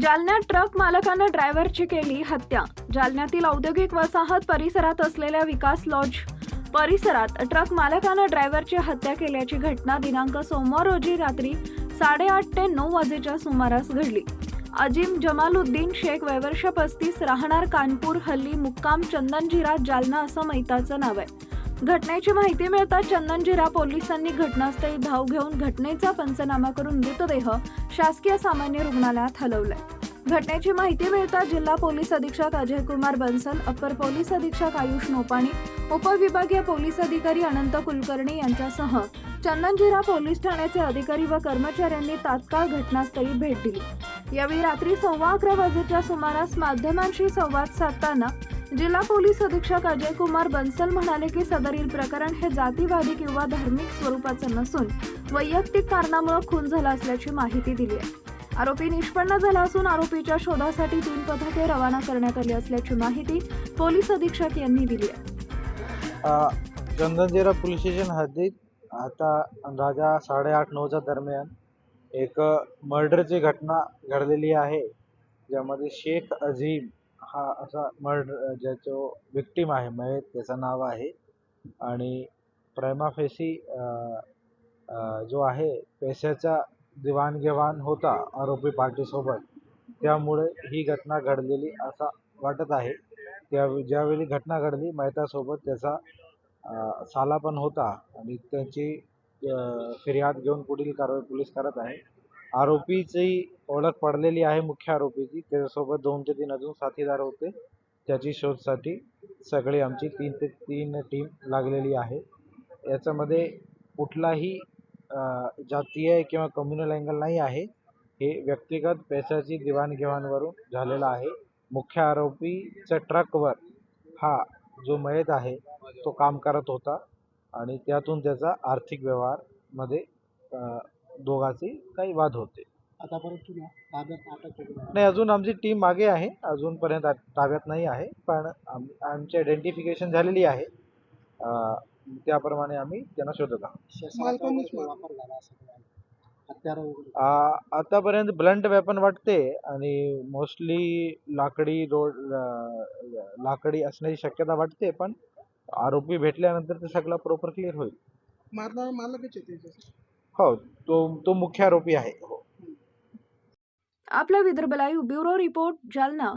जालन्यात ट्रक मालकानं ड्रायव्हरची केली हत्या. जालन्यातील औद्योगिक वसाहत परिसरात असलेल्या विकास लॉज परिसरात ट्रक मालकानं ड्रायव्हरची हत्या केल्याची घटना दिनांक सोमवार रोजी रात्री साडेआठ ते नऊ वाजेच्या सुमारास घडली. अजिम जमालुद्दीन शेख वयवर्ष पस्तीस राहणार कानपूर हल्ली मुक्काम चंदनजिरा जालना असं मैताचं नाव आहे. घटनेची माहिती मिळताच चंदनजिरा पोलिसांनी घटनास्थळी धाव घेऊन घटनेचा पंचनामा करून मृतदेह शासकीय सामान्य रुग्णालयात हलवलाय. घटनेची माहिती मिळताच जिल्हा पोलीस अधीक्षक अजय कुमार बन्सल अप्पर पोलीस अधीक्षक आयुष नोपाणी उपविभागीय पोलीस अधिकारी अनंत कुलकर्णी यांच्यासह चंदनजिरा पोलीस ठाण्याचे अधिकारी व कर्मचाऱ्यांनी तात्काळ घटनास्थळी भेट दिली. यावेळी रात्री सव्वा अकरा वाजेच्या सुमारास माध्यमांशी संवाद साधताना जिल्हा पोलीस अधीक्षक अजय कुमार बन्सल म्हणाले की सदरील प्रकरण हे जातीवादी किंवा धार्मिक स्वरूपाचं नसून वैयक्तिक कारणामुळे खून झाला असल्याची माहिती दिली आहे. आरोपी निष्पन्न झाला असून आरोपीच्या शोधासाठी तीन पथके रवाना करण्यात आली असल्याची माहिती पोलीस अधीक्षक यांनी दिली आहे. अ, पोलीस स्टेशन हद्दीत आता अंदाजा साडेआठ नऊच्या दरम्यान एक मर्डरची घटना घडलेली आहे. ज्यामध्ये शेख अझीम हा असा मर्डर ज्याचो विक्टीम आहे म्हणजे त्याचं नाव आहे. आणि प्रेमाफेसी जो आहे पैशाचा देवाणघेवाण होता आरोपी पार्टीसोबत. त्यामुळे ही घटना घडलेली असा वाटत आहे. त्या ज्यावेळी घटना घडली मेहतासोबत त्याचा साला पण होता. आणि त्याची फिर्याद घेऊन पुढील कारवाई पोलीस करत आहे. आरोपीची ओळख पडलेली आहे मुख्य आरोपीची. त्याच्यासोबत दोन ते तीन अजून साथीदार होते. त्याची शोधसाठी सगळी आमची तीन ते तीन टीम लागलेली आहे. याच्यामध्ये कुठलाही जातीय किंवा कम्युनल अँगल नाही आहे. हे व्यक्तिगत पैशाची देवाणघेवाणवरून झालेलं आहे. मुख्य आरोपीच्या ट्रकवर हा जो मयत आहे तो काम करत होता आणि त्यातून त्याचा आर्थिक व्यवहारमध्ये दोघांचे काही वाद होते. आतापर्यंत तुला ताब्यात अटक केली नाही. नाही अजून आमची टीम मागे आहे. अजूनपर्यंत आ- ताब्यात नाही आहे. पण आम आमची आयडेंटिफिकेशन झालेली आहे. अ, त्याप्रमाणे आम्ही त्यांना शोधत आहोत. शस्त्राचा वगैरे वापर झाला असं काही आहे. हत्यारं वगैरे आ, आतापर्यंत ब्लंट वेपन वाटते आणि मोस्टली लाकडी रोड लाकडी असण्याची शक्यता वाटते पण आरोपी भेटल्यानंतर ते सगळं प्रॉपर क्लिअर होईल. मारणारा मालकच आहे त्याच्यात हो तो तो मुख्य आरोपी आहे. हो. आपला Vidarbha live bureau report Jalna.